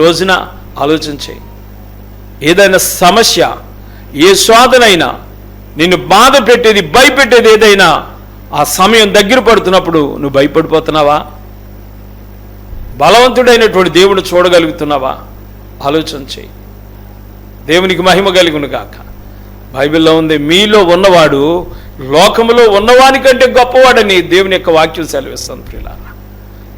రోజున ఆలోచన చేయి. ఏదైనా సమస్య ఏ శోధనైనా నిన్ను బాధ పెట్టేది భయపెట్టేది ఏదైనా ఆ సమయం దగ్గర పడుతున్నప్పుడు నువ్వు భయపడిపోతున్నావా? బలవంతుడైనటువంటి దేవుని చూడగలుగుతున్నావా? ఆలోచన చేయి. దేవునికి మహిమ కలుగును కాక బైబిల్లో ఉంది మీలో ఉన్నవాడు లోకములో ఉన్నవానికంటే గొప్పవాడని దేవుని యొక్క వాక్యం సెలవిస్తాను ప్రియులారా.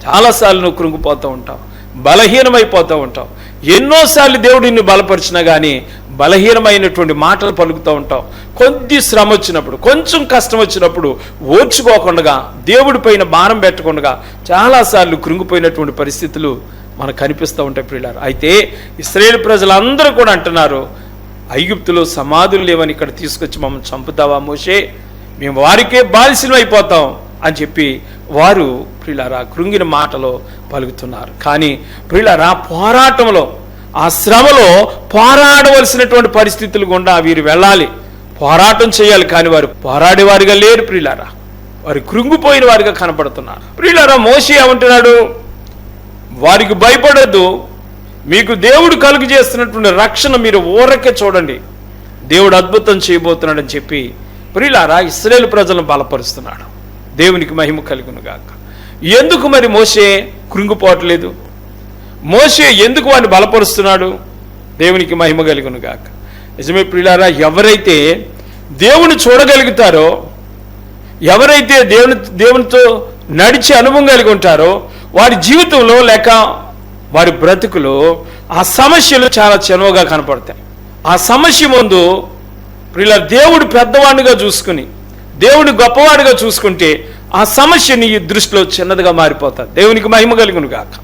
చాలాసార్లు నువ్వు కృంగిపోతూ ఉంటావు. బలహీనమైపోతూ ఉంటాం. ఎన్నోసార్లు దేవుడు నిన్ను బలపరిచినా కానీ బలహీనమైనటువంటి మాటలు పలుకుతూ ఉంటాం. కొద్ది శ్రమ వచ్చినప్పుడు కొంచెం కష్టం వచ్చినప్పుడు ఓర్చుకోకుండా దేవుడి పైన భారం పెట్టకుండా చాలాసార్లు కృంగిపోయినటువంటి పరిస్థితులు మనకు కనిపిస్తూ ఉంటాయి ప్రియులారు. అయితే ఇస్రాయేల్ ప్రజలందరూ కూడా అంటున్నారు ఐగుప్తులో సమాధులు లేవని ఇక్కడ తీసుకొచ్చి మమ్మల్ని చంపుతావా మోషే? మేము వారికే బాలిసిన అయిపోతాం. అని చెప్పి వారు ప్రిలారా కృంగిన మాటలో పలుకుతున్నారు. కానీ ప్రియులారా పోరాటంలో ఆ శ్రమలో పోరాడవలసినటువంటి పరిస్థితులు గుండా వీరు వెళ్ళాలి. పోరాటం చేయాలి కానీ వారు పోరాడేవారిగా లేరు ప్రియులారా. వారు కృంగిపోయిన వారిగా కనపడుతున్నారు. ప్రియులారా మోసి ఏమంటున్నాడు? వారికి భయపడద్దు. మీకు దేవుడు కలుగు చేస్తున్నటువంటి రక్షణ మీరు ఊరకే చూడండి. దేవుడు అద్భుతం చేయబోతున్నాడని చెప్పి ప్రియులారా ఇస్రాయేల్ ప్రజలను బలపరుస్తున్నాడు. దేవునికి మహిమ కలుగునుగాక ఎందుకు మరి మోసే కృంగిపోవట్లేదు మోసే ఎందుకు వాడిని బలపరుస్తున్నాడు? దేవునికి మహిమ కలుగునుగాక నిజమే ప్రియులారా ఎవరైతే దేవుని చూడగలుగుతారో ఎవరైతే దేవుని దేవునితో నడిచే అనుభవం కలిగి ఉంటారో వారి జీవితంలో లేక వారి బ్రతుకులో ఆ సమస్యలు చాలా చనువుగా కనపడతాయి. ఆ సమస్య ముందు ప్రియుల దేవుడు పెద్దవాడిగా చూసుకుని దేవుడు గొప్పవాడిగా చూసుకుంటే ఆ సమస్య నీ దృష్టిలో చిన్నదిగా మారిపోతుంది. దేవునికి మహిమ కలుగును గాక